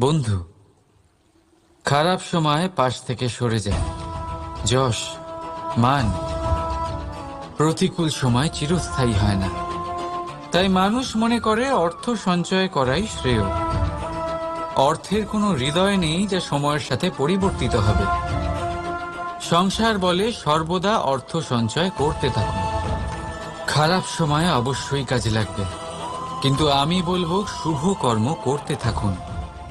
বন্ধু, খারাপ সময় পাশ থেকে সরে যায়। যশ, মান, প্রতিকূল সময় চিরস্থায়ী হয় না। তাই মানুষ মনে করে অর্থ সঞ্চয় করাই শ্রেয়। অর্থের কোনো হৃদয় নেই যা সময়ের সাথে পরিবর্তিত হবে। সংসার বলে সর্বদা অর্থ সঞ্চয় করতে থাকুন। খারাপ সময় অবশ্যই কাজে লাগবে। কিন্তু আমি বলব, শুভ কর্ম করতে থাকুন।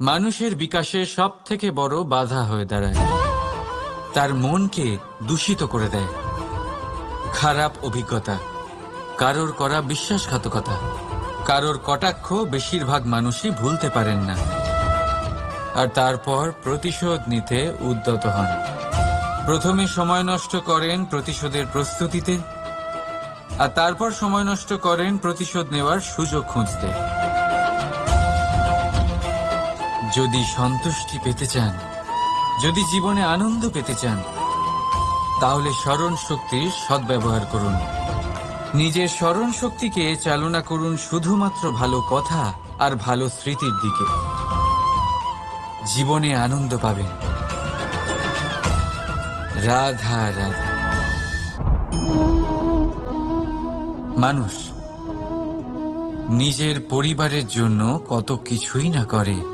মানুষের বিকাশে সব থেকে বড় বাধা হয়ে দাঁড়ায়। তার মনকে দূষিত করে দেয়। খারাপ অভিজ্ঞতা। কারোর করা বিশ্বাসঘাতকতা। কারোর কটাক্ষ বেশিরভাগ মানুষই ভুলতে পারেন না। আর তারপর প্রতিশোধ নিতে উদ্যত হন। প্রথমে সময় নষ্ট করেন প্রতিশোধের প্রস্তুতিতে। আর তারপর সময় নষ্ট করেন প্রতিশোধ নেওয়ার সুযোগ খুঁজতে। যদি সন্তুষ্টি পেতে চান, যদি জীবনে আনন্দ পেতে চান, তাহলে স্মরণ শক্তির সদ্ব্যবহার করুন। নিজের স্মরণ শক্তিকে চালনা করুন শুধুমাত্র ভালো কথা আর ভালো স্মৃতির দিকে। জীবনে আনন্দ পাবেন। রাধা রাধা। মানুষ নিজের পরিবারের জন্য কত কিছুই না করে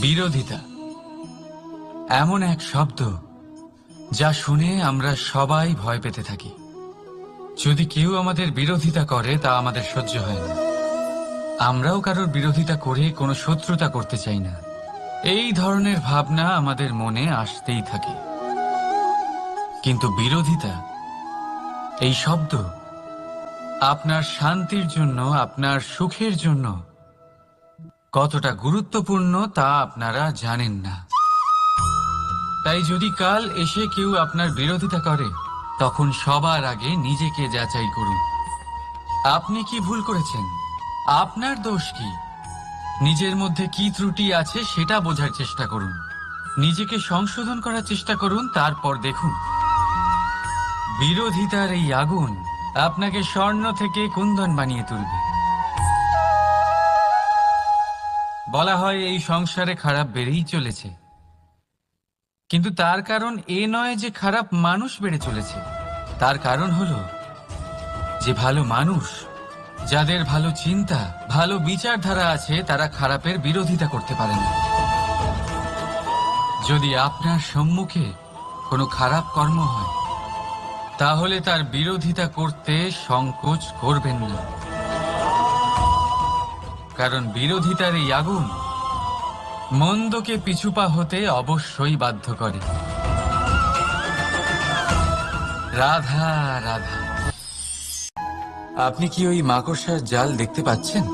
বিরোধিতা। এমন এক শব্দ যা শুনে আমরা সবাই ভয় পেতে থাকি। যদি কেউ আমাদের বিরোধিতা করে, তা আমাদের সহ্য হয় না। আমরাও কারোর বিরোধিতা করে কোনো শত্রুতা করতে চাই না। এই ধরনের ভাবনা আমাদের মনে আসতেই থাকে। কিন্তু বিরোধিতা, এই শব্দ আপনার শান্তির জন্য, আপনার সুখের জন্য কতটা গুরুত্বপূর্ণ তা আপনারা জানেন না। তাই যদি কাল এসে কেউ আপনার বিরোধিতা করে, তখন সবার আগে নিজেকে যাচাই করুন। আপনি কি ভুল করেছেন? আপনার দোষ কি? নিজের মধ্যে কি ত্রুটি আছে সেটা বোঝার চেষ্টা করুন। নিজেকে সংশোধন করার চেষ্টা করুন, তারপর দেখুন। বিরোধিতার এই আগুন আপনাকে স্বর্ণ থেকে কুন্দন বানিয়ে তুলবে। বলা হয় এই সংসারে খারাপ বেড়েই চলেছে। কিন্তু তার কারণ এ নয় যে খারাপ মানুষ বেড়ে চলেছে। তার কারণ হলো যে ভালো মানুষ, যাদের ভালো চিন্তা, ভালো বিচারধারা আছে, তারা খারাপের বিরোধিতা করতে পারে না। যদি আপনার সম্মুখে কোনো খারাপ কর্ম হয়, তাহলে তার বিরোধিতা করতে সংকোচ করবেন না। কারণ বিরোধিতার এই আগুন মন্দকে পিছুপা হতে অবশ্যই বাধ্য করে। রাধা রাধা। আপনি কি ওই মাকড়সার জাল দেখতে পাচ্ছেন?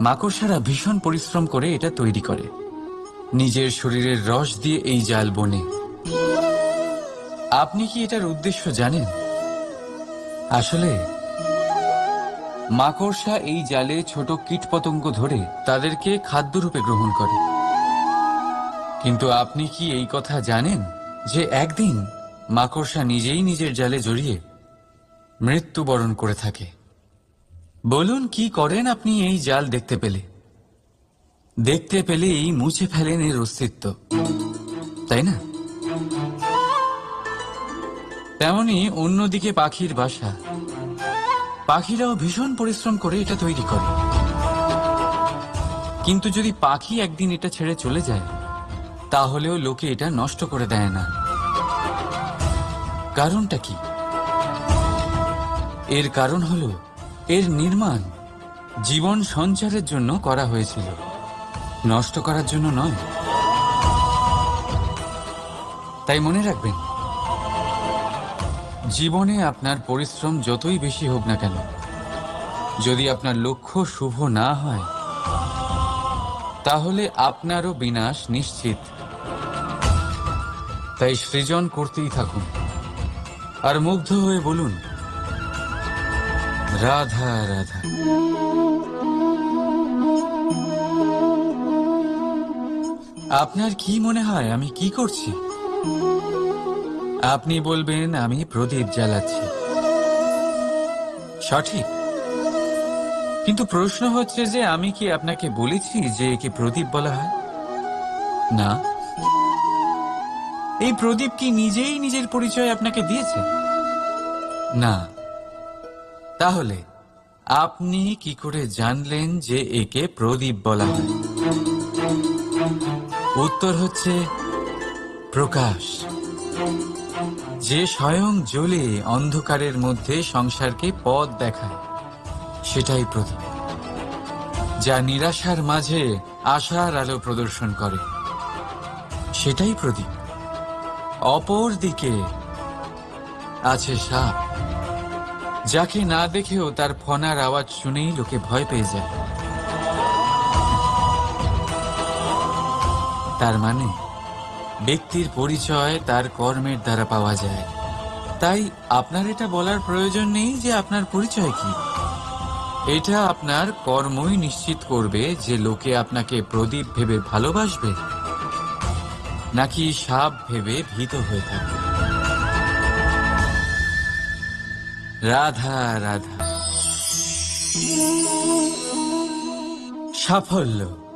মাকড়সারা ভীষণ পরিশ্রম করে এটা তৈরি করে। নিজের শরীরের রস দিয়ে এই জাল বনে। আপনি কি এটার উদ্দেশ্য জানেন? আসলে মাকড়সা এই জালে ছোট কীটপতঙ্গ ধরে তাদেরকে খাদ্যরূপে গ্রহণ করে। কিন্তু আপনি কি এই কথা জানেন যে একদিন মাকড়সা নিজেই নিজের জালে জড়িয়ে মৃত্যুবরণ করে থাকে? বলুন, কি করেন আপনি এই জাল দেখতে পেলে? দেখতে পেলেই মুছে ফেলেন এর অস্তিত্ব, তাই না? তেমনি অন্যদিকে পাখির বাসা পাখিরাও ভীষণ পরিশ্রম করে এটা তৈরি করে। কিন্তু যদি পাখি একদিন এটা ছেড়ে চলে যায়, তাহলেও লোকে এটা নষ্ট করে দেয় না। কারণটা কি? এর কারণ হলো, এর নির্মাণ জীবন সঞ্চারের জন্য করা হয়েছিল। নষ্ট করার জন্য নয়। তাই মনে রাখবেন জীবনে আপনার পরিশ্রম যতই বেশি হোক না কেন, যদি আপনার লক্ষ্য শুভ না হয়, তাহলে আপনারও বিনাশ নিশ্চিত। তাই সৃজন করতেই থাকুন। আর মুগ্ধ হয়ে বলুন, রাধা রাধা। আপনার কি মনে হয় আমি কি করছি? আপনি বলবেন, আমি প্রদীপ জ্বালাচ্ছি। সঠিক। কিন্তু প্রশ্ন হচ্ছে যে, আমি কি আপনাকে বলেছি যে একে প্রদীপ বলা হয়? না। এই প্রদীপ কি নিজেই নিজের পরিচয় আপনাকে দিয়েছে? না। তাহলে, আপনি কি করে জানলেন যে একে প্রদীপ বলা হয়? উত্তর হচ্ছে, প্রকাশ। যে স্বয়ং জ্বলে অন্ধকারের মধ্যে সংসারকে পথ দেখায়, সেটাই প্রদীপ যা নিরাশার মাঝে আশার আলো প্রদর্শন করে। সেটাই প্রদীপ। অপর দিকে আছে সাপ, যাকে না দেখেও তার ফনার আওয়াজ শুনেই লোকে ভয় পেয়ে যায়। তার মানে ব্যক্তির পরিচয় তার কর্মের দ্বারা পাওয়া যায়। তাই আপনার এটা বলার প্রয়োজন নেই যে আপনার পরিচয় কি। এটা আপনার কর্মই নিশ্চিত করবে যে লোকে আপনাকে প্রদীপ ভেবে ভালোবাসবে নাকি সাপ ভেবে ভীত হয়ে থাকবে। রাধা রাধা। সাফল্য।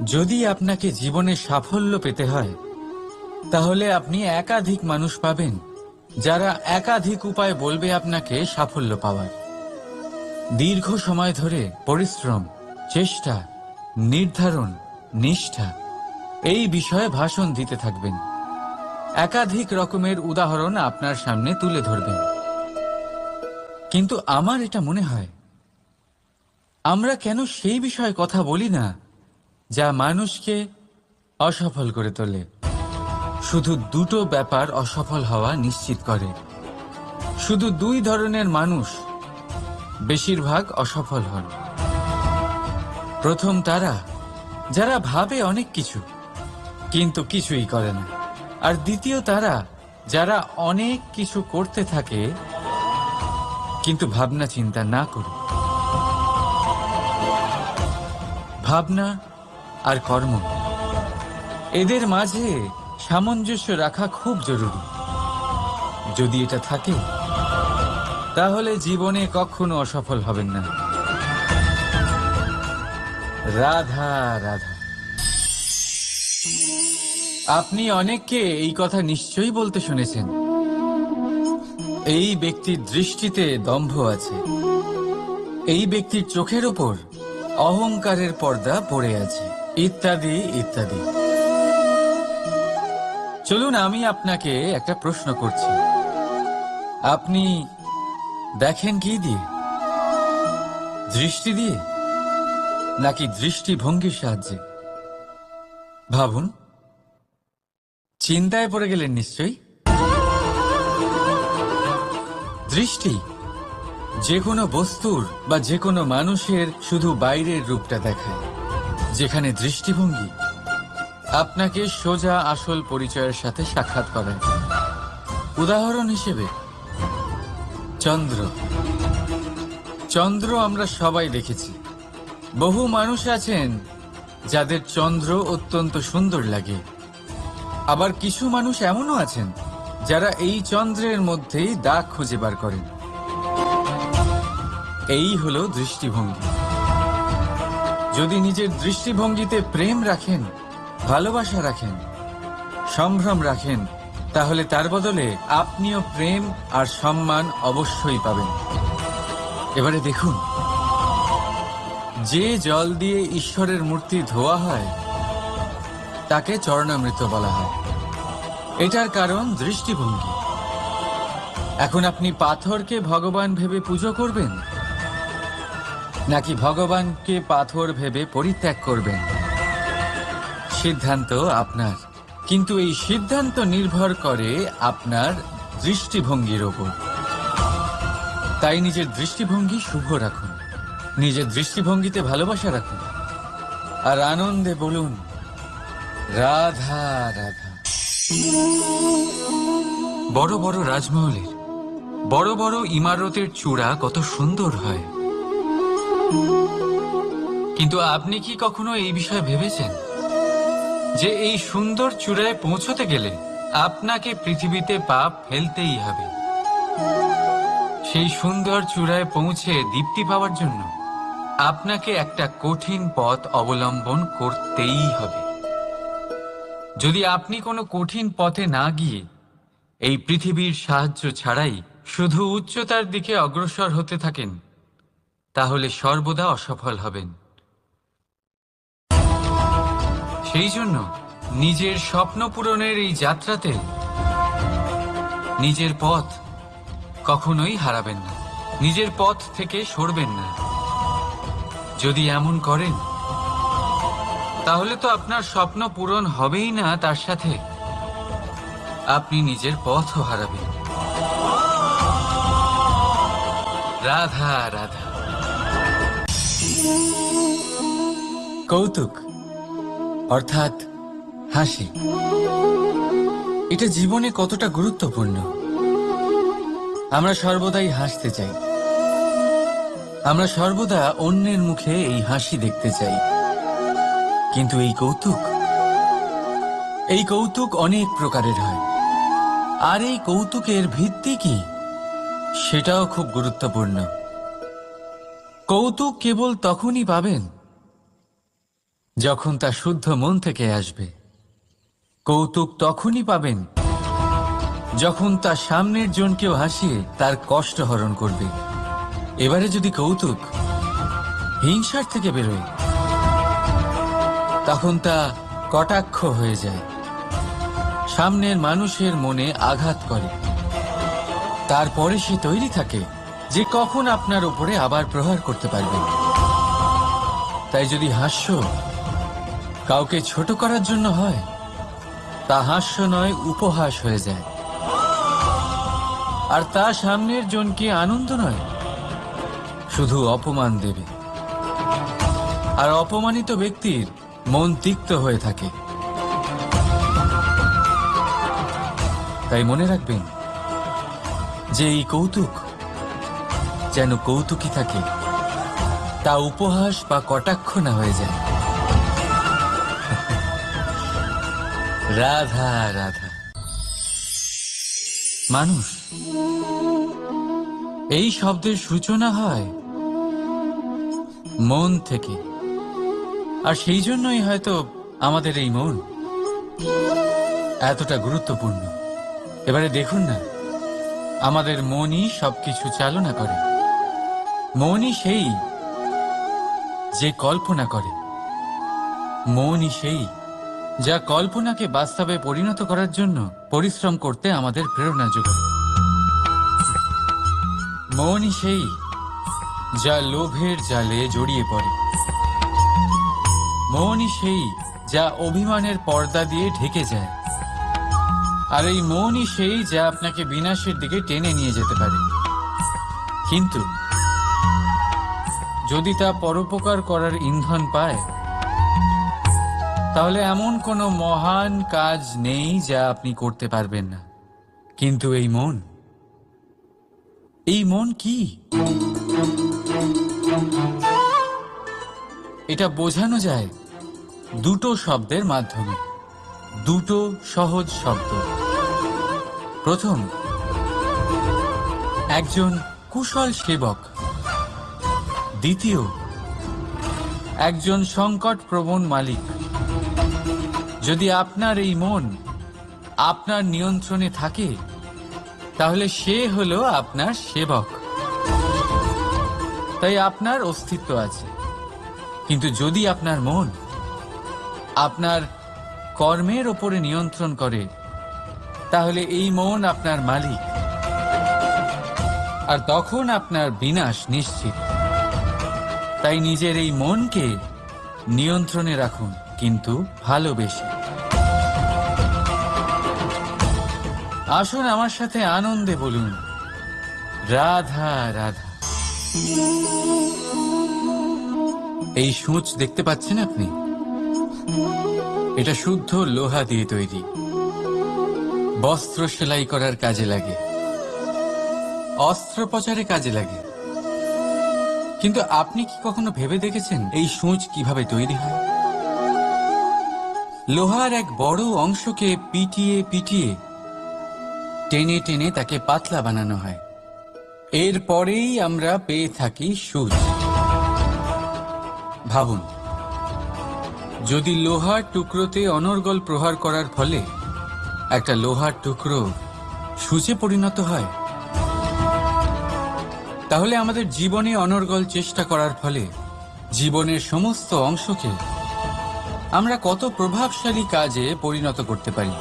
যদি আপনাকে জীবনে সাফল্য পেতে হয়, তাহলে আপনি একাধিক মানুষ পাবেন, যারা একাধিক উপায় বলবে আপনাকে সাফল্য পাওয়ার। দীর্ঘ সময় ধরে পরিশ্রম, চেষ্টা, নির্ধারণ, নিষ্ঠা, এই বিষয়ে ভাষণ দিতে থাকবেন। একাধিক রকমের উদাহরণ আপনার সামনে তুলে ধরবেন। কিন্তু আমার এটা মনে হয়, আমরা কেন সেই বিষয়ে কথা বলি না? যা মানুষকে অসফল করে তোলে। শুধু দুটো ব্যাপার অসফল হওয়া নিশ্চিত করে। শুধু দুই ধরনের মানুষ বেশিরভাগ অসফল হন। প্রথম তারা, যারা ভাবে অনেক কিছু, কিন্তু কিছুই করে না। আর দ্বিতীয় তারা, যারা অনেক কিছু করতে থাকে, কিন্তু ভাবনা চিন্তা না করে। ভাবনা আর কর্ম এদের মাঝে সামঞ্জস্য রাখা খুব জরুরি। যদি এটা থাকে, তাহলে জীবনে কখনো অসফল হবেন না। রাধা রাধা। আপনি অনেককে এই কথা নিশ্চয়ই বলতে শুনেছেন। এই ব্যক্তির দৃষ্টিতে দম্ভ আছে। এই ব্যক্তির চোখের ওপর অহংকারের পর্দা পড়ে আছে। ইত্যাদি ইত্যাদি। চলুন, আমি আপনাকে একটা প্রশ্ন করছি। আপনি দেখেন কি দিয়ে? দৃষ্টি দিয়ে? নাকি দৃষ্টিভঙ্গির সাহায্যে? ভাবুন। চিন্তায় পড়ে গেলেন নিশ্চয়ই? দৃষ্টি, যে কোনো বস্তুর বা যে কোনো মানুষের শুধু বাইরের রূপটা দেখায়। যেখানে দৃষ্টিভঙ্গি। আপনাকে সোজা আসল পরিচয়ের সাথে সাক্ষাৎ করায় উদাহরণ হিসেবে, চন্দ্র। চন্দ্র আমরা সবাই দেখেছি। বহু মানুষ আছেন যাদের চন্দ্র অত্যন্ত সুন্দর লাগে। আবার কিছু মানুষ এমনও আছেন যারা এই চন্দ্রের মধ্যেই দাগ খুঁজে বার করেন। এই হলো দৃষ্টিভঙ্গি। যদি নিজের দৃষ্টিভঙ্গিতে প্রেম রাখেন, ভালোবাসা রাখেন, সম্ভ্রম রাখেন, তাহলে তার বদলে আপনিও প্রেম আর সম্মান অবশ্যই পাবেন। এবারে দেখুন, যে জল দিয়ে ঈশ্বরের মূর্তি ধোয়া হয়, তাকে চরণামৃত বলা হয়। এটার কারণ দৃষ্টিভঙ্গি। এখন আপনি পাথরকে ভগবান ভেবে পুজো করবেন? নাকি ভগবানকে পাথর ভেবে পরিত্যাগ করবেন? সিদ্ধান্ত আপনার। কিন্তু এই সিদ্ধান্ত নির্ভর করে আপনার দৃষ্টিভঙ্গির ওপর। তাই নিজের দৃষ্টিভঙ্গি শুভ রাখুন। নিজের দৃষ্টিভঙ্গিতে ভালোবাসা রাখুন। আর আনন্দে বলুন, রাধা রাধা। বড় বড় রাজমহলের, বড় বড় ইমারতের চূড়া কত সুন্দর হয়। কিন্তু আপনি কি কখনো এই বিষয়ে ভেবেছেন যে এই সুন্দর চূড়ায় পৌঁছতে গেলে আপনাকে পৃথিবীতে পাপ ফেলতেই হবে? সেই সুন্দর চূড়ায় পৌঁছে দীপ্তি পাওয়ার জন্য আপনাকে একটা কঠিন পথ অবলম্বন করতেই হবে। যদি আপনি কোনো কঠিন পথে না গিয়ে এই পৃথিবীর সাহায্য ছাড়াই শুধু উচ্চতার দিকে অগ্রসর হতে থাকেন তাহলে সর্বদা অসফল হবেন। সেই জন্য নিজের স্বপ্ন পূরণের এই যাত্রাতে নিজের পথ কখনোই হারাবেন না। নিজের পথ থেকে সরবেন না। যদি এমন করেন, তাহলে তো আপনার স্বপ্ন পূরণ হবেই না, তার সাথে আপনি নিজের পথও হারাবেন। রাধা রাধা। কৌতুক, অর্থাৎ হাসি। এটা জীবনে কতটা গুরুত্বপূর্ণ? আমরা সর্বদাই হাসতে চাই। আমরা সর্বদা অন্যের মুখে এই হাসি দেখতে চাই। কিন্তু এই কৌতুক এই কৌতুক অনেক প্রকারের হয়। আর এই কৌতুকের ভিত্তি কি? সেটাও খুব গুরুত্বপূর্ণ। কৌতুক কেবল তখনই পাবেন যখন তা শুদ্ধ মন থেকে আসবে, কৌতুক তখনই পাবেন যখন তার সামনের জনকেও হাসিয়ে তার কষ্ট হরণ করবে। এবারে যদি কৌতুক হিংসার থেকে বেরোয়, তখন তা কটাক্ষ হয়ে যায়। সামনের মানুষের মনে আঘাত করে। তারপরে সে তৈরি থাকে যে কখন আপনার উপরে আবার প্রহার করতে পারবে। তাই যদি হাস্য কাউকে ছোট করার জন্য হয়, তা হাস্য নয়, উপহাস হয়ে যায়। আর তা সামনের জনকে আনন্দ নয়, শুধু অপমান দেবে। আর অপমানিত ব্যক্তির মন তিক্ত হয়ে থাকে। তাই মনে রাখবেন যে এই কৌতুক যেন কৌতুকই থাকে, তা উপহাস বা কটাক্ষ না হয়ে যায়। রাধা রাধা। মানুষ, এই শব্দের সূচনা হয় মন থেকে। আর সেই জন্যই হয়তো আমাদের এই মন এতটা গুরুত্বপূর্ণ। এবারে দেখুন না, আমাদের মনই সবকিছু চালনা করে। মনই সেই যে কল্পনা করে। মনই সেই যা কল্পনাকে বাস্তবে পরিণত করার জন্য পরিশ্রম করতে আমাদের প্রেরণা যোগায়। মনই সেই যা লোভের জালে জড়িয়ে পড়ে। মনই সেই যা অভিমানের পর্দা দিয়ে ঢেকে যায়। আর এই মনই সেই যা আপনাকে বিনাশের দিকে টেনে নিয়ে যেতে পারে। কিন্তু যদি তা পরোপকার করার ইন্ধন পায় তাহলে এমন কোনো মহান কাজ নেই যা আপনি করতে পারবেন না। কিন্তু এই মন? এই মন কি? এটা বোঝানো যায় দুটো শব্দের মাধ্যমে। দুটো সহজ শব্দ। প্রথম, একজন কুশল সেবক। দ্বিতীয়, একজন সংকট প্রবণ মালিক। যদি আপনার এই মন আপনার নিয়ন্ত্রণে থাকে, তাহলে সে হলো আপনার সেবক। তাই আপনার অস্তিত্ব আছে। কিন্তু যদি আপনার মন আপনার কর্মের ওপরে নিয়ন্ত্রণ করে, তাহলে এই মন আপনার মালিক। আর তখন আপনার বিনাশ নিশ্চিত। তাই নিজের এই মনকে নিয়ন্ত্রণে রাখুন, কিন্তু ভালোবেসে। আসুন আমার সাথে আনন্দে বলুন। রাধা রাধা। এই সূচ দেখতে পাচ্ছেন আপনি? এটা শুদ্ধ লোহা দিয়ে তৈরি। বস্ত্র সেলাই করার কাজে লাগে। অস্ত্রোপচারে কাজে লাগে। কিন্তু আপনি কি কখনো ভেবে দেখেছেন এই সূচ কীভাবে তৈরি হয়? লোহার এক বড় অংশকে পিটিয়ে পিটিয়ে টেনে টেনে তাকে পাতলা বানানো হয়। এরপরেই আমরা পেয়ে থাকি সুচ। ভাবুন, যদি লোহার টুকরোতে অনর্গল প্রহার করার ফলে একটা লোহার টুকরো সূচে পরিণত হয়, তাহলে আমাদের জীবনে অনর্গল চেষ্টা করার ফলে জীবনের সমস্ত অংশকে আমরা কত প্রভাবশালী কাজে পরিণত করতে পারি।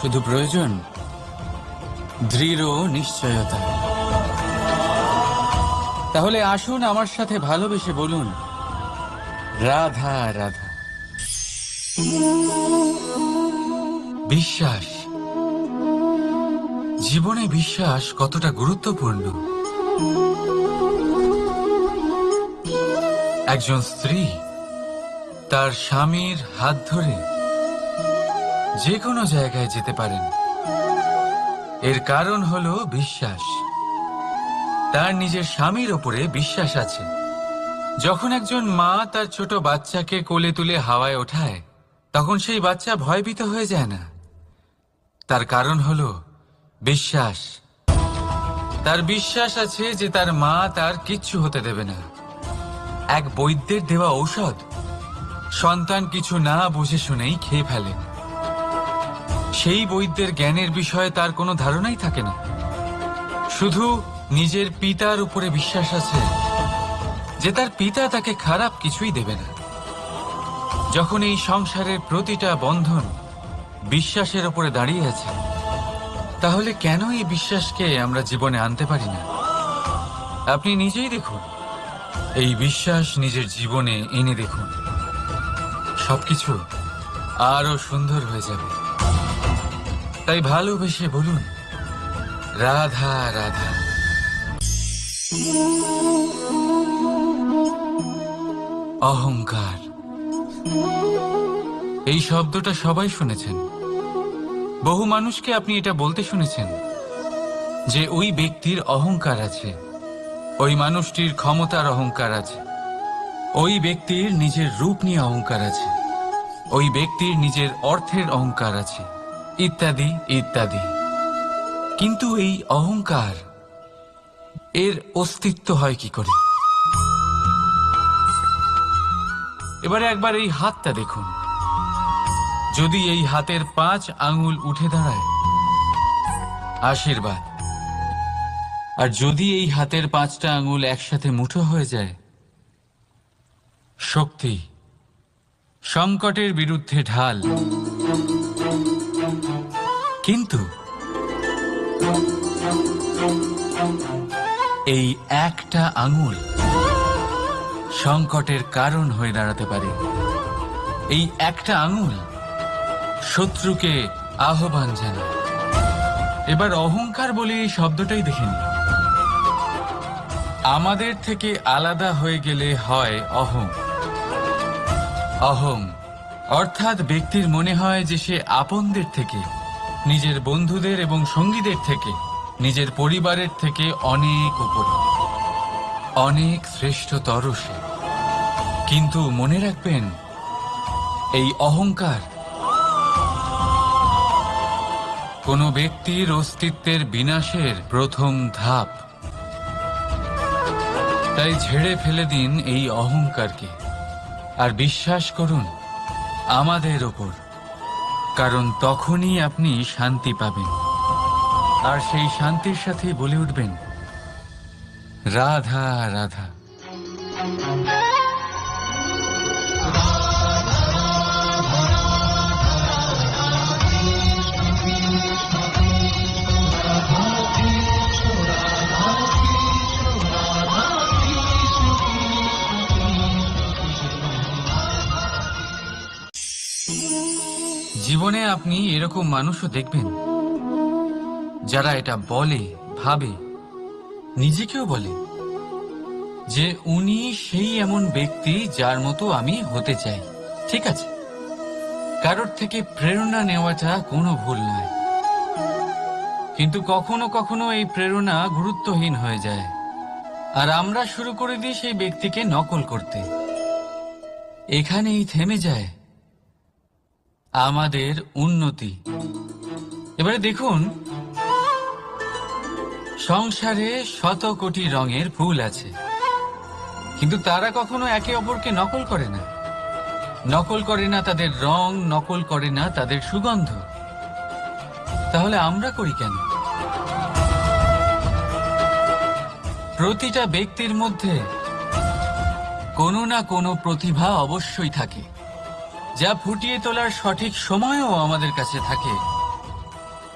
শুধু প্রয়োজন? দৃঢ় নিশ্চয়তা। তাহলে আসুন আমার সাথে ভালোবেসে বলুন, রাধা রাধা। বিশ্বাস। জীবনে বিশ্বাস কতটা গুরুত্বপূর্ণ? একজন স্ত্রী তার স্বামীর হাত ধরে যে কোনো জায়গায় যেতে পারেন। এর কারণ হলো বিশ্বাস। তার নিজের স্বামীর ওপরে বিশ্বাস আছে। যখন একজন মা তার ছোট বাচ্চাকে কোলে তুলে হাওয়ায় ওঠায়, তখন সেই বাচ্চা ভয়ভীত হয়ে যায় না। তার কারণ হলো বিশ্বাস। তার বিশ্বাস আছে যে তার মা তার কিচ্ছু হতে দেবে না। এক বৈদ্যের দেওয়া ঔষধ সন্তান কিছু না বুঝে শুনেই খেয়ে ফেলে। সেই বৈদ্যের জ্ঞানের বিষয়ে তার কোনো ধারণাই থাকে না। শুধু নিজের পিতার উপরে বিশ্বাস আছে যে তার পিতা তাকে খারাপ কিছুই দেবে না। যখন এই সংসারের প্রতিটা বন্ধন বিশ্বাসের উপরে দাঁড়িয়ে আছে, তাহলে কেন এই বিশ্বাসকে আমরা জীবনে আনতে পারি না? আপনি নিজেই দেখুন। এই বিশ্বাস নিজের জীবনে এনে দেখুন। সবকিছু আরও সুন্দর হয়ে যাবে। তাই ভালোবেসে বলুন, রাধা রাধা। অহংকার। এই শব্দটা সবাই শুনেছেন। বহু মানুষকে আপনি এটা বলতে শুনেছেন যে ওই ব্যক্তির অহংকার আছে, ওই মানুষটির ক্ষমতার অহংকার আছে, ওই ব্যক্তির নিজের রূপ নিয়ে অহংকার আছে, ওই ব্যক্তির নিজের অর্থের অহংকার আছে। ইত্যাদি ইত্যাদি। কিন্তু এই অহংকার, এর অস্তিত্ব হয় কি করে? এবারে একবার এই হাতটা দেখুন। যদি এই হাতের পাঁচ আঙুল উঠে দাঁড়ায়, আশীর্বাদ। আর যদি এই হাতের পাঁচটা আঙুল একসাথে মুঠো হয়ে যায়, শক্তি সংকটের বিরুদ্ধে ঢাল। কিন্তু এই একটা আঙুল সংকটের কারণ হয়ে দাঁড়াতে পারে। এই একটা আঙুল শত্রুকে আহ্বান জানায়। এবার অহংকার বলে এই শব্দটাই দেখেন আমাদের থেকে আলাদা হয়ে গেলে হয় অহং। অহং অর্থাৎ ব্যক্তির মনে হয় যে সে আপনদের থেকে নিজের বন্ধুদের এবং সঙ্গীদের থেকে, নিজের পরিবারের থেকে অনেক উপরে। অনেক শ্রেষ্ঠতর সে। কিন্তু মনে রাখবেন, এই অহংকার কোনো ব্যক্তির অস্তিত্বের বিনাশের প্রথম ধাপ। তাই ঝেড়ে ফেলে দিন এই অহংকারকে। আর বিশ্বাস করুন, আমাদের ওপর। কারণ তখনই আপনি শান্তি পাবেন। আর সেই শান্তির সাথে বলে উঠবেন রাধা রাধা। জীবনে আপনি এরকম মানুষও দেখবেন। যারা এটা বলে, ভাবে, নিজেকেও বলে যে উনি সেই এমন ব্যক্তি যার মতো আমি হতে চাই। ঠিক আছে? কারোর থেকে প্রেরণা নেওয়াটা কোনো ভুল নয়। কিন্তু কখনো কখনো এই প্রেরণা গুরুত্বহীন হয়ে যায়। আর আমরা শুরু করে দিই সেই ব্যক্তিকে নকল করতে। এখানেই থেমে যায় আমাদের উন্নতি। এবারে দেখুন, সংসারে শত কোটি রঙের ফুল আছে, কিন্তু তারা কখনো একে অপরকে নকল করে না। নকল করে না তাদের রং, নকল করে না তাদের সুগন্ধ। তাহলে আমরা করি কেন? প্রতিটা ব্যক্তির মধ্যে কোনো না কোনো প্রতিভা অবশ্যই থাকে। যা ফুটিয়ে তোলার সঠিক সময়ও আমাদের কাছে থাকে।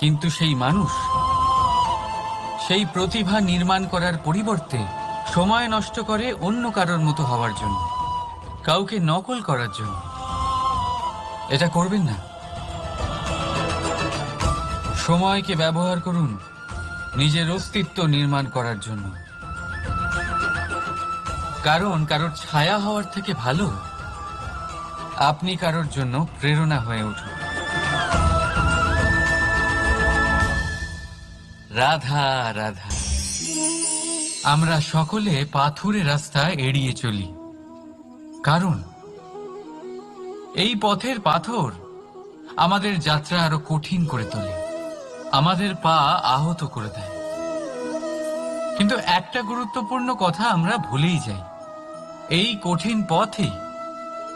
কিন্তু সেই মানুষ, সেই প্রতিভা নির্মাণ করার পরিবর্তে সময় নষ্ট করে অন্য কারোর মতো হওয়ার জন্য, কাউকে নকল করার জন্য। এটা করবেন না। সময়কে ব্যবহার করুন নিজের অস্তিত্ব নির্মাণ করার জন্য। কারণ কারোর ছায়া হওয়ার থেকে ভালো আপনি কারোর জন্য প্রেরণা হয়ে উঠুন। রাধা রাধা। আমরা সকলে পাথুরে রাস্তা এড়িয়ে চলি। কারণ এই পথের পাথর আমাদের যাত্রা আরও কঠিন করে তোলে। আমাদের পা আহত করে দেয়। কিন্তু একটা গুরুত্বপূর্ণ কথা আমরা ভুলেই যাই। এই কঠিন পথই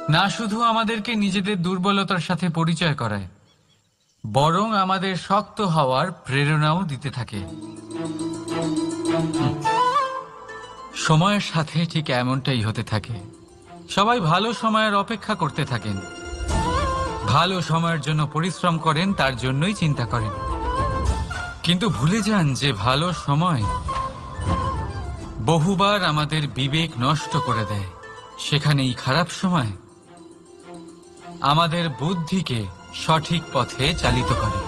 না শুধু আমাদেরকে নিজেদের দুর্বলতার সাথে পরিচয় করায়, বরং আমাদের শক্ত হওয়ার প্রেরণাও দিতে থাকে। সময়ের সাথে ঠিক এমনটাই হতে থাকে। সবাই ভালো সময়ের অপেক্ষা করতে থাকেন। ভালো সময়ের জন্য পরিশ্রম করেন, তার জন্যই চিন্তা করেন। কিন্তু ভুলে যান যে ভালো সময় বহুবার আমাদের বিবেক নষ্ট করে দেয়। সেখানেই খারাপ সময় আমাদের বুদ্ধিকে সঠিক পথে চালিত করে।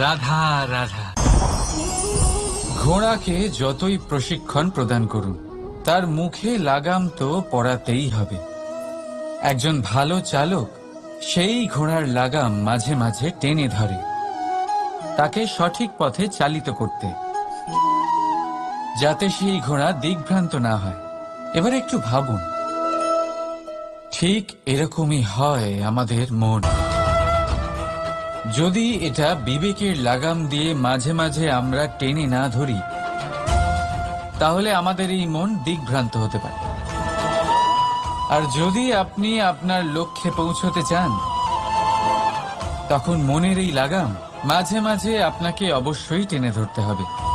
রাধা রাধা। ঘোড়াকে যতই প্রশিক্ষণ প্রদান করুন, তার মুখে লাগাম তো পড়াতেই হবে। একজন ভালো চালক সেই ঘোড়ার লাগাম মাঝে মাঝে টেনে ধরে, তাকে সঠিক পথে চালিত করতে, যাতে সেই ঘোড়া দিগ্ভ্রান্ত না হয়। এবার একটু ভাবুন। ঠিক এরকমই হয় আমাদের মন। যদি এটা বিবেকের লাগাম দিয়ে মাঝে মাঝে আমরা টেনে না ধরি, তাহলে আমাদের এই মন দিগ্ভ্রান্ত হতে পারে। আর যদি আপনি আপনার লক্ষ্যে পৌঁছতে চান, তখন মনের এই লাগাম মাঝে মাঝে আপনাকে অবশ্যই টেনে ধরতে হবে।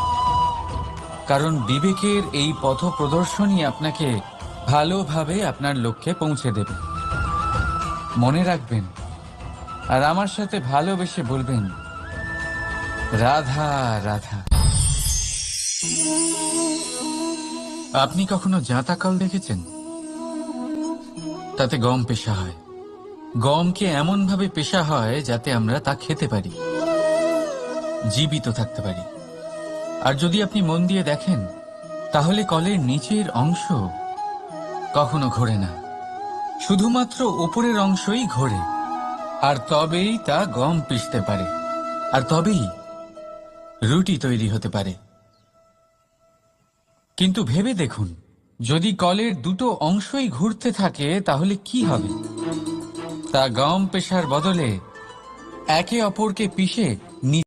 কারণ বিবেকের এই পথ প্রদর্শনই আপনাকে ভালোভাবে আপনার লক্ষ্যে পৌঁছে দেবে। মনে রাখবেন আর আমার সাথে ভালোবেসে বলবেন, রাধা রাধা। আপনি কখনো জাঁতাকল দেখেছেন? তাতে গম পেশা হয়। গমকে এমন ভাবে পেশা হয় যাতে আমরা তা খেতে পারি, জীবিত থাকতে পারি। আর যদি আপনি মন দিয়ে দেখেন, তাহলে কলের নিচের অংশ কখনো ঘোরে না। শুধুমাত্র উপরের অংশই ঘোরে, আর তবেই তা গম পিষতে পারে, আর তবেই রুটি তৈরি হতে পারে। কিন্তু ভেবে দেখুন, যদি কলের দুটো অংশই ঘুরতে থাকে, তাহলে কি হবে? তা গম পেশার বদলে একে অপরকে পিষে